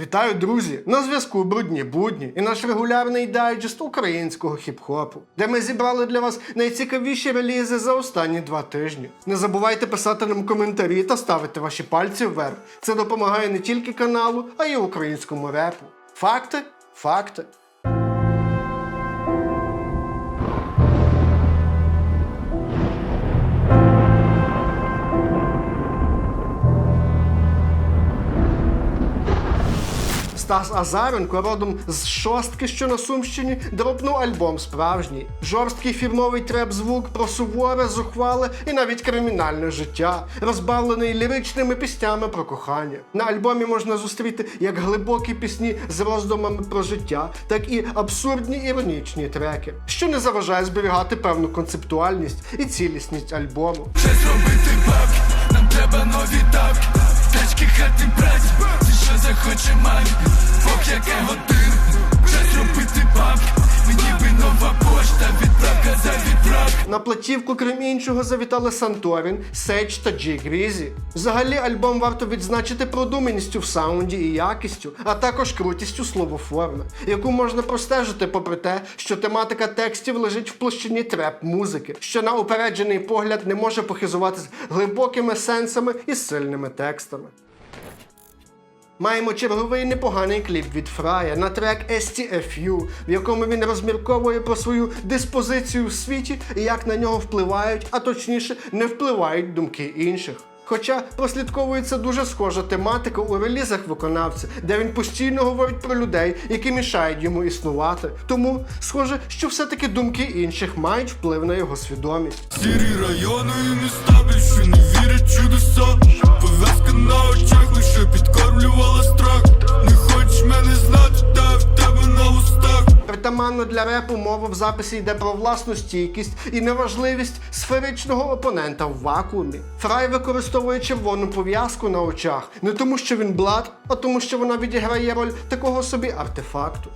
Вітаю, друзі! На зв'язку брудні будні і наш регулярний дайджест українського хіп-хопу, де ми зібрали для вас найцікавіші релізи за останні два тижні. Не забувайте писати нам коментарі та ставити ваші пальці вверх. Це допомагає не тільки каналу, а й українському репу. Факти? Факти. Стас Азаренко родом з шостки, що на Сумщині, дропнув альбом справжній. Жорсткий фірмовий треп-звук про суворе, зухвале і навіть кримінальне життя, розбавлений ліричними піснями про кохання. На альбомі можна зустріти як глибокі пісні з роздумами про життя, так і абсурдні іронічні треки, що не заважає зберігати певну концептуальність і цілісність альбому. Щось робити бабки, нам треба нові На платівку, крім іншого, завітали Санторін, Сейдж та Джі Грізі. Взагалі, альбом варто відзначити продуманістю в саунді і якістю, а також крутістю словоформи, яку можна простежити попри те, що тематика текстів лежить в площині треп-музики, що на упереджений погляд не може похизуватись глибокими сенсами і сильними текстами. Маємо черговий непоганий кліп від Фрая на трек STFU, в якому він розмірковує про свою диспозицію в світі і як на нього впливають, а точніше не впливають думки інших. Хоча прослідковується дуже схожа тематика у релізах виконавця, де він постійно говорить про людей, які мішають йому існувати. Тому схоже, що все-таки думки інших мають вплив на його свідомість. Сірі райони для репу мова в записі йде про власну стійкість і неважливість сферичного опонента в вакуумі. Фрай використовує червону пов'язку на очах не тому, що він блад, а тому, що вона відіграє роль такого собі артефакту.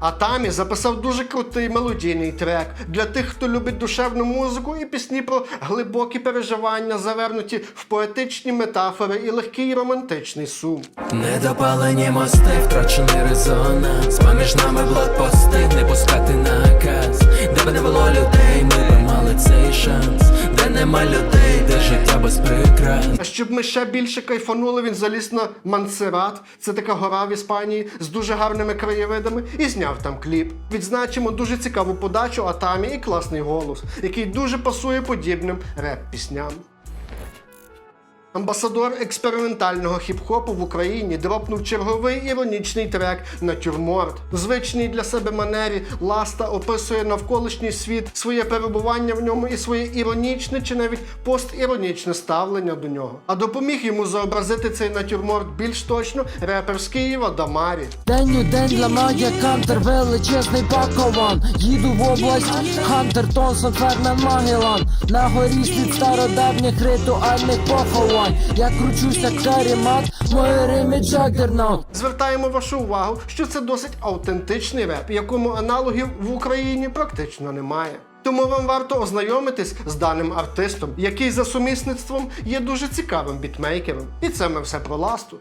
А Тамі записав дуже крутий мелодійний трек для тих, хто любить душевну музику і пісні про глибокі переживання, завернуті в поетичні метафори і легкий романтичний сум. Недопалені мости, втрачений резонанс Поміж нами блокпости, не пускати наказ Де б не було людей, ми цей шанс Де нема людей, де життя без прикрас А щоб ми ще більше кайфанули, він заліз на Мансерат. Це така гора в Іспанії з дуже гарними краєвидами, і зняв там кліп. Відзначимо дуже цікаву подачу Атамі і класний голос, який дуже пасує подібним реп-пісням. Амбасадор експериментального хіп-хопу в Україні дропнув черговий іронічний трек Натюрморт. В звичній для себе манері Ласта описує навколишній світ, своє перебування в ньому і своє іронічне чи навіть постіронічне ставлення до нього. А допоміг йому зобразити цей натюрморт більш точно репер з Києва Дамарі. День у день ламає кантер, величезний пакован. Їду в область, Хантер, Тонсон, Фермен, Магелан. На горі слід стародавніх ритуальних поховань. Я кручусь як карімат, моє римі Джаггернаут. Звертаємо вашу увагу, що це досить автентичний реп, якому аналогів в Україні практично немає. Тому вам варто ознайомитись з даним артистом, який за сумісництвом є дуже цікавим бітмейкером. І це ми все про ласту.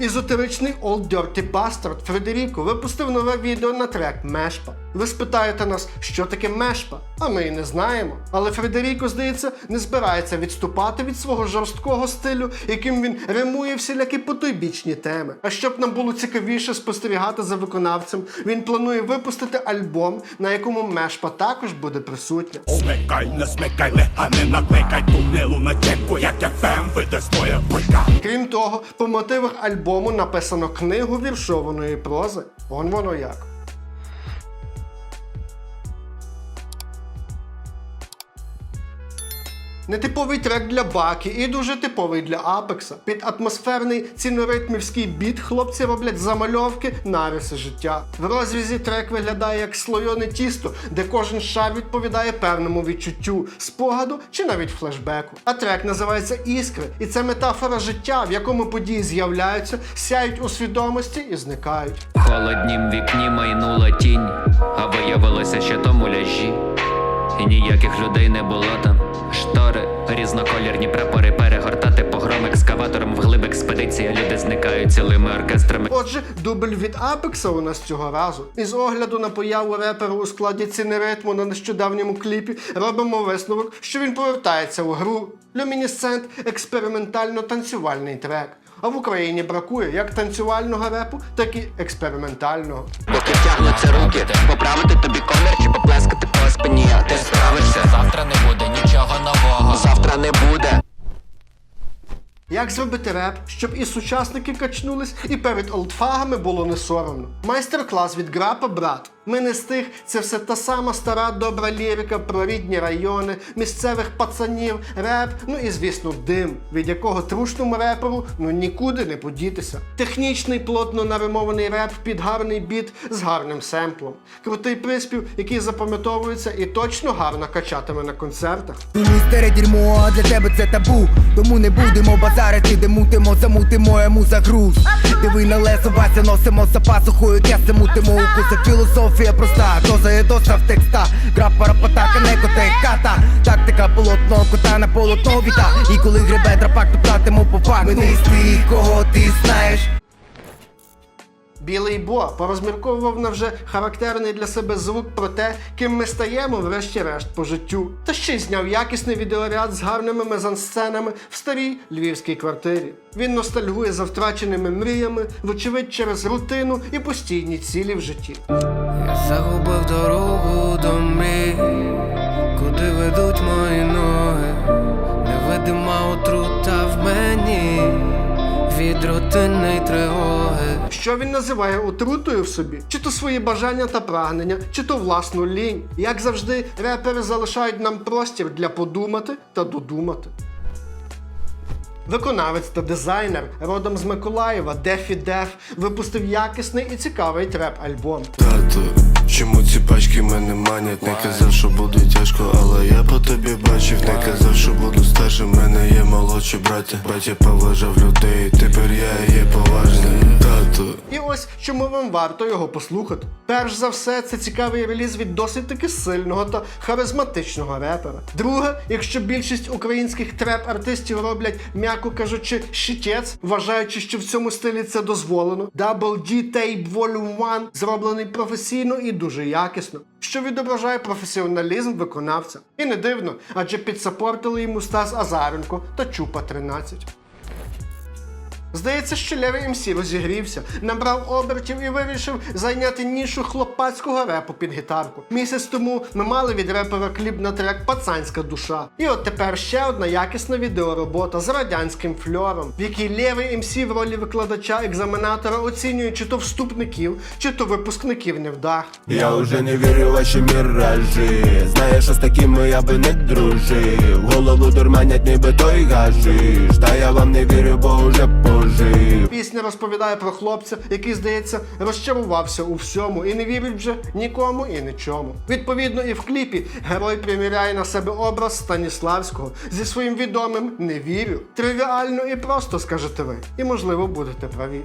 Ізотеричний Old Dirty Bastard Фредеріко випустив нове відео на трек Мешпа. Ви спитаєте нас, що таке Мешпа, а ми і не знаємо. Але Фредеріко, здається, не збирається відступати від свого жорсткого стилю, яким він римує всілякі потойбічні теми. А щоб нам було цікавіше спостерігати за виконавцем, він планує випустити альбом, на якому Мешпа також буде присутня. Смикай, не смикай, лега не накликай тунелу на тємку, як я фем своє бика. Крім того, по мотивах альбому написано книгу віршованої прози. Вон воно як. Нетиповий трек для Бакі і дуже типовий для Апекса. Під атмосферний ціноритмівський біт хлопці роблять замальовки нариси життя. В розрізі трек виглядає як слойоне тісто, де кожен шар відповідає певному відчуттю, спогаду чи навіть флешбеку. А трек називається Іскри, і це метафора життя, в якому події з'являються, сяють у свідомості і зникають. В холоднім вікні майнула тінь, а виявилося, що то муляжі. І ніяких людей не було там. Штори, різноколірні прапори перегортати погром екскаватором в глиб експедиції. Люди зникають цілими оркестрами. Отже, дубль від Апекса у нас цього разу. Із огляду на появу реперу у складі ціни ритму на нещодавньому кліпі робимо висновок, що він повертається у гру. Люмінісцент експериментально-танцювальний трек. А в Україні бракує як танцювального репу, так і експериментального. Поки тягнуться руки, поправити тобі комір чи поплескати по спині, ти справишся. Завтра не буде нічого нового. Завтра не буде. Як зробити реп, щоб і сучасники качнулись, і перед олдфагами було не соромно. Майстер-клас від Грапа Брат. Ми не з тих, це все та сама стара добра лірика про рідні райони, місцевих пацанів, реп, ну і звісно, дим, від якого трушному реперу ну нікуди не подітися. Технічний, плотно наримований реп під гарний біт з гарним семплом. Крутий приспів, який запам'ятовується і точно гарно качатиме на концертах. Міністере дерьмо, для тебе це табу. Тому не будемо базарити, де мутимо, замутимо йому загруз. Диви на лесо, Вася, носимо за пасухою, кеси мутимо укуси. Філософія проста, доза є доса в текста. Гра парапатака, не коте ката. Тактика полотно, кота на полотно віта. І коли гребе драпак, то платимо по факту. Ми не кого ти знаєш. Білий Бо порозмірковував на вже характерний для себе звук про те, ким ми стаємо, врешті-решт, по життю. Та ще й зняв якісний відеоряд з гарними мезансценами в старій львівській квартирі. Він ностальгує за втраченими мріями, вочевидь через рутину і постійні цілі в житті. Я загубив дорогу до мрій, куди ведуть мої ноги, невидима отрута в мені від рутини й тривоги. Що він називає отрутою в собі? Чи то свої бажання та прагнення, чи то власну лінь. Як завжди, репери залишають нам простір для подумати та додумати. Виконавець та дизайнер родом з Миколаєва Дефі Деф випустив якісний і цікавий треп-альбом. Тато, чому ці пачки мене манять? Не казав, що буде тяжко, але я по тобі бачив. Не брати, браття. Батя поважав людей, тепер я є поважний. Тато, Ось чому вам варто його послухати. Перш за все, це цікавий реліз від досить таки сильного та харизматичного репера. Друге, якщо більшість українських треп-артистів роблять, м'яко кажучи, щитець, вважаючи, що в цьому стилі це дозволено, Double D Tape Volume 1 зроблений професійно і дуже якісно, що відображає професіоналізм виконавця. І не дивно, адже підсапортили йому Стас Азаренко та Чупа 13. Здається, що Левий МС розігрівся, набрав обертів і вирішив зайняти нішу хлопацького репу під гітарку. Місяць тому ми мали від репера кліп на трек Пацанська душа. І от тепер ще одна якісна відеоробота з радянським фльором, в якій Левий МС в ролі викладача-екзаменатора оцінює чи то вступників, чи то випускників невдах. я уже не вірю ваші міражі. Знаєш, що з такими я би не дружив. Голову дурманять, ніби той гажиш. Та я вам не вірю, бо уже пожив. Пісня розповідає про хлопця, який, здається, розчарувався у всьому і не вірить вже нікому і нічому. Відповідно, і в кліпі герой приміряє на себе образ Станіславського зі своїм відомим не вірю. Тривіально і просто скажете ви. І можливо будете праві.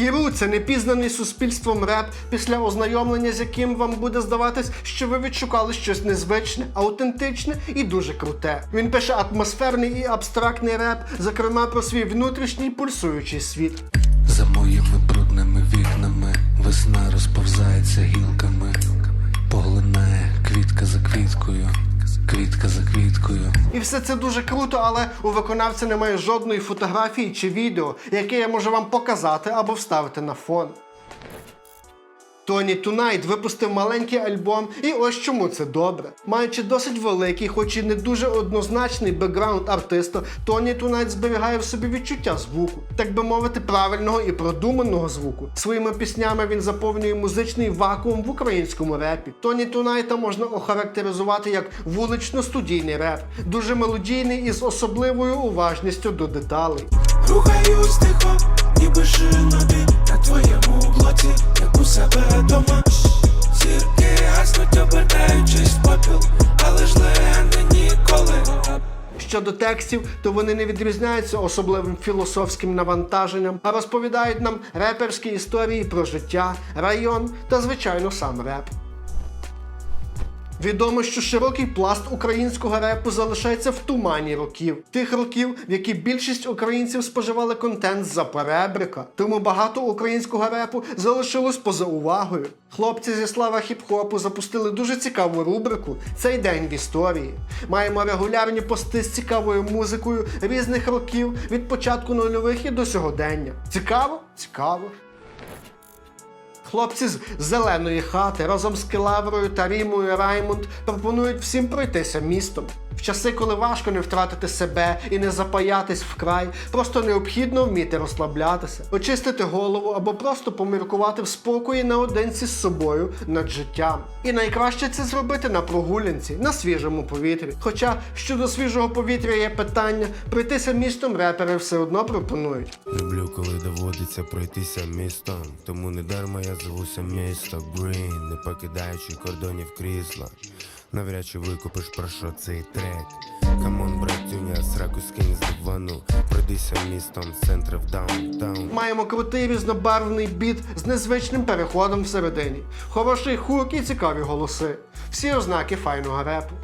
Кіру це непізнаний суспільством реп, після ознайомлення з яким вам буде здаватись, що ви відшукали щось незвичне, аутентичне і дуже круте. Він пише атмосферний і абстрактний реп, зокрема про свій внутрішній пульсуючий світ. За моїми брудними вікнами весна розповзається гілками, поглинає квітка за квіткою, квітка за квіткою. І все це дуже круто, але у виконавця немає жодної фотографії чи відео, яке я можу вам показати або вставити на фон. Тоні Тунайт випустив маленький альбом, і ось чому це добре. Маючи досить великий, хоч і не дуже однозначний бекграунд артиста, Тоні Тунайт зберігає в собі відчуття звуку, так би мовити, правильного і продуманого звуку. Своїми піснями він заповнює музичний вакуум в українському репі. Тоні Тунайта можна охарактеризувати як вулично-студійний реп, дуже мелодійний і з особливою уважністю до деталей. Рухаюсь тихо, ніби шинові Щодо текстів, то вони не відрізняються особливим філософським навантаженням, а розповідають нам реперські історії про життя, район та, звичайно, сам реп. Відомо, що широкий пласт українського репу залишається в тумані років, тих років, в які більшість українців споживали контент за перебрика. Тому багато українського репу залишилось поза увагою. Хлопці зі слава хіп-хопу запустили дуже цікаву рубрику Цей день в історії. Маємо регулярні пости з цікавою музикою різних років від початку нульових і до сьогодення. Цікаво? Цікаво. Хлопці з зеленої хати разом з Келаврою та Рімою Раймонд пропонують всім пройтися містом. В часи, коли важко не втратити себе і не запаятись вкрай, просто необхідно вміти розслаблятися, очистити голову або просто поміркувати в спокої наодинці з собою над життям. І найкраще це зробити на прогулянці, на свіжому повітрі. Хоча щодо свіжого повітря є питання, пройтися містом репери все одно пропонують. Люблю, коли доводиться пройтися містом. Тому не дарма я звуся місто Грін, не покидаючи кордонів крісла. Навряд чи викупиш про що цей трек. Камон, братюня, сраку скинь з дивану. Пройдися містом з в даунтаун. Маємо крутий різнобарвний біт з незвичним переходом всередині, хороший хук і цікаві голоси. Всі ознаки файного репу.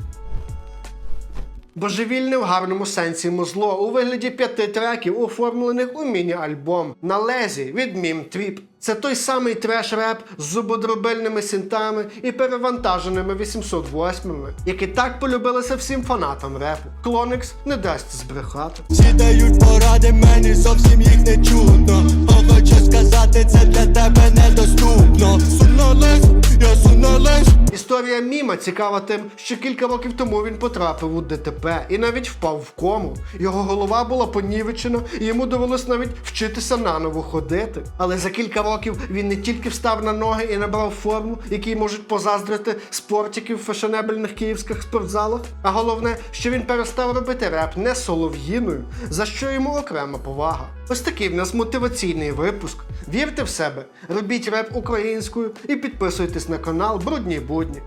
Божевільне в гарному сенсі музло у вигляді п'яти треків, оформлених у міні-альбом на лезі від Мім Тріп. Це той самий треш-реп з зубодробильними синтами і перевантаженими 808-ми, які так полюбилися всім фанатам репу. Клоникс не дасть збрехати. Всі дають поради, мені зовсім їх не чутно О, хочу сказати, це для тебе недоступно Сумно лиш, я сумно лиш Історія Міма цікава тим, що кілька років тому він потрапив у ДТП і навіть впав в кому. Його голова була понівечена, і йому довелось навіть вчитися наново ходити. Але за кілька років він не тільки встав на ноги і набрав форму, якій можуть позаздрити спортиків в фешенебельних київських спортзалах. А головне, що він перестав робити реп не солов'їною, за що йому окрема повага. Ось такий в нас мотиваційний випуск. Вірте в себе, робіть реп українською і підписуйтесь на канал Брудні будні.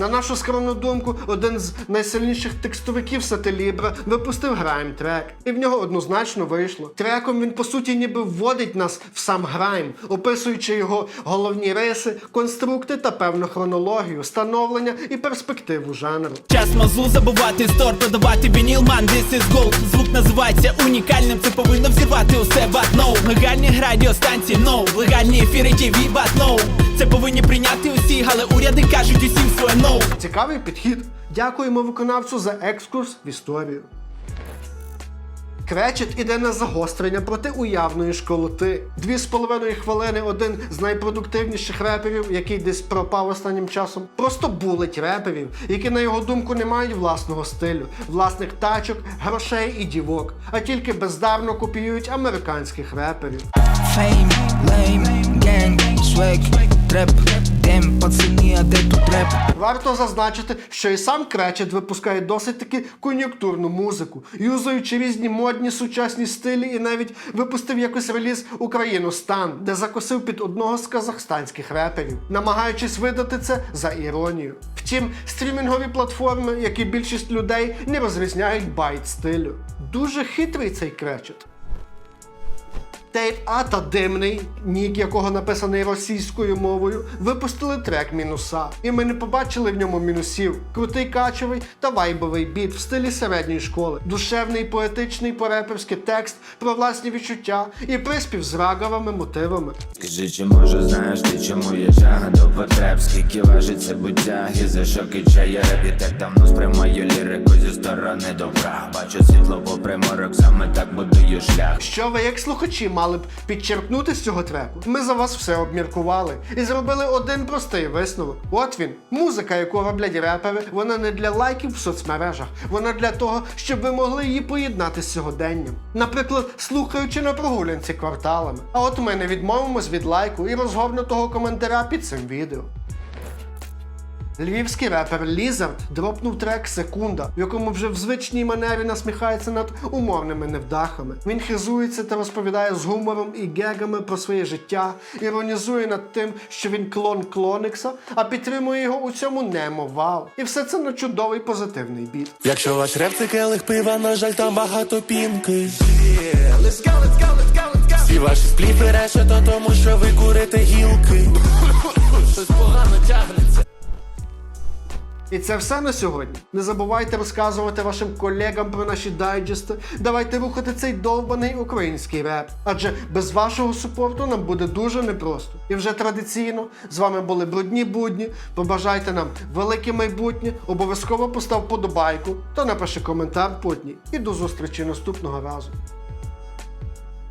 На нашу скромну думку, один з найсильніших текстовиків Сателібра випустив грайм трек, і в нього однозначно вийшло. Треком він по суті ніби вводить нас в сам грайм, описуючи його головні риси, конструкти та певну хронологію, становлення і перспективу жанру. Час мазу забувати стор, продавати вініл, ман, this is gold. Звук називається унікальним, це повинно взірвати усе, no Легальні радіостанції, no. Легальні ефіри but no. Це повинні прийняти усі, але уряди кажуть усім своє Цікавий підхід. Дякуємо виконавцю за екскурс в історію. Кречет іде на загострення проти уявної школоти. Дві з половиною хвилини один з найпродуктивніших реперів, який десь пропав останнім часом, просто булить реперів, які, на його думку, не мають власного стилю, власних тачок, грошей і дівок, а тільки бездарно копіюють американських реперів. Fame, lame, gang, swag, треп Дем, пацани, а де тут реп? Варто зазначити, що і сам Кречет випускає досить таки кон'юнктурну музику, юзаючи різні модні сучасні стилі і навіть випустив якось реліз Україну Стан, де закосив під одного з казахстанських реперів, намагаючись видати це за іронію. Втім, стрімінгові платформи, як і більшість людей, не розрізняють байт стилю. Дуже хитрий цей кречет. Тейп А та Димний, нік якого написаний російською мовою, випустили трек мінуса. І ми не побачили в ньому мінусів. Крутий качовий та вайбовий біт в стилі середньої школи, душевний, поетичний по-реперськи текст про власні відчуття і приспів з раговими мотивами. Скажи, чи може знаєш ти, потреб? Скільки важить це буття, і за що кичає реп І так давно сприймаю лірику зі сторони добра Бачу світло попри морок, саме так будую шлях Що ви, як слухачі, мали б підчеркнути з цього треку? Ми за вас все обміркували і зробили один простий висновок. От він, музика, яку роблять репери, вона не для лайків в соцмережах, вона для того, щоб ви могли її поєднати з сьогоденням. Наприклад, слухаючи на прогулянці кварталами. А от ми не відмовимось від лайку і розгорнутого коментаря під цим відео. Львівський репер Лізард дропнув трек Секунда, в якому вже в звичній манері насміхається над умовними невдахами. Він хизується та розповідає з гумором і гегами про своє життя, іронізує над тим, що він клон Клоникса, а підтримує його у цьому немо вау. І все це на чудовий позитивний біт. Якщо ваш реп це келих пива, на жаль, там багато пінки Всі ваші спліфи решето, тому що ви курите гілки Щось погано тягнеться І це все на сьогодні. Не забувайте розказувати вашим колегам про наші дайджести. Давайте рухати цей довбаний український реп. Адже без вашого супорту нам буде дуже непросто. І вже традиційно з вами були брудні будні. Побажайте нам велике майбутнє. Обов'язково постав подобайку та напиши коментар потній. І до зустрічі наступного разу.